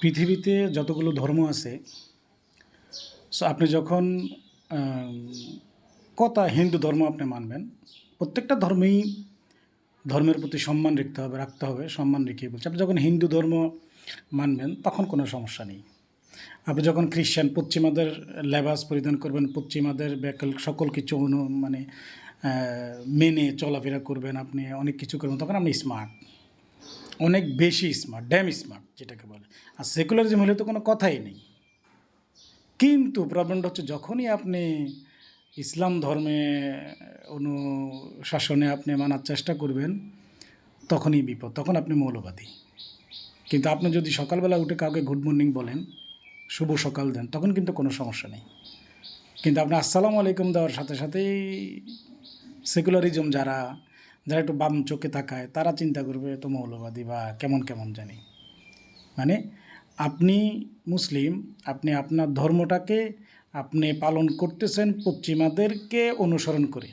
পৃথিবীতে যতগুলো ধর্ম আছে সো আপনি যখন কথা হিন্দু ধর্ম আপনি মানবেন, প্রত্যেকটা ধর্মেই ধর্মের প্রতি সম্মান রাখতে হবে রাখতে হবে, সম্মান রেখেই বলছে। আপনি যখন হিন্দু ধর্ম মানবেন, তখন কোনো সমস্যা নেই। আপনি যখন খ্রিশ্চান, পশ্চিমাদের লেবাস পরিধান করবেন, পশ্চিমাদের ব্যাকল সকল কিছু মানে মেনে চলাফেরা করবেন, আপনি অনেক কিছু করবেন, তখন আপনি স্মার্ট অনেক বেশি স্মার্ট ড্যাম স্মার্ট যেটাকে বলে। আর সেকুলারিজম হলে তো কোনো কথাই নেই। কিন্তু প্রবলেমটা হচ্ছে যখনই আপনি ইসলাম ধর্মে অনুশাসনে আপনি মানার চেষ্টা করবেন, তখনই বিপদ, তখন আপনি মৌলবাদী। কিন্তু আপনি যদি সকালবেলা উঠে কাউকে গুড মর্নিং বলেন, শুভ সকাল দেন, তখন কিন্তু কোনো সমস্যা নেই। কিন্তু আপনি আসসালামু আলাইকুম দেওয়ার সাথে সাথেই সেকুলারিজম যারা যারা একটু বাম চোখে তাকায়, তারা চিন্তা করবে তো মৌলবাদী বা কেমন কেমন জানি। মানে আপনি মুসলিম, আপনি আপনার ধর্মটাকে আপনি পালন করতেছেন পশ্চিমাদেরকে অনুসরণ করে।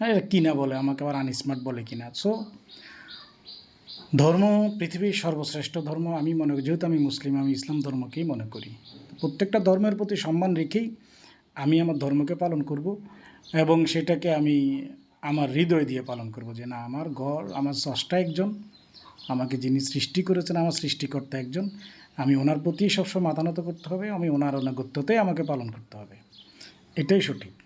হ্যাঁ কিনা বলে, আমাকে আবার আনস্মার্ট বলে কিনা সো ধর্ম পৃথিবীর সর্বশ্রেষ্ঠ ধর্ম, আমি মনে করি, যেহেতু আমি মুসলিম, আমি ইসলাম ধর্মকেই মনে করি। প্রত্যেকটা ধর্মের প্রতি সম্মান রেখেই আমি আমার ধর্মকে পালন করব এবং সেটাকে আমি আমার হৃদয় দিয়ে পালন করব যে না, আমার ঘর, আমার স্রষ্টা একজন, আমাকে যিনি সৃষ্টি করেছেন, আমার সৃষ্টিকর্তা একজন, আমি ওনার প্রতি সবসময় মাথা নত করতে হবে, আমি ওনার অনাগত্যতেই আমাকে পালন করতে হবে। এটাই সঠিক।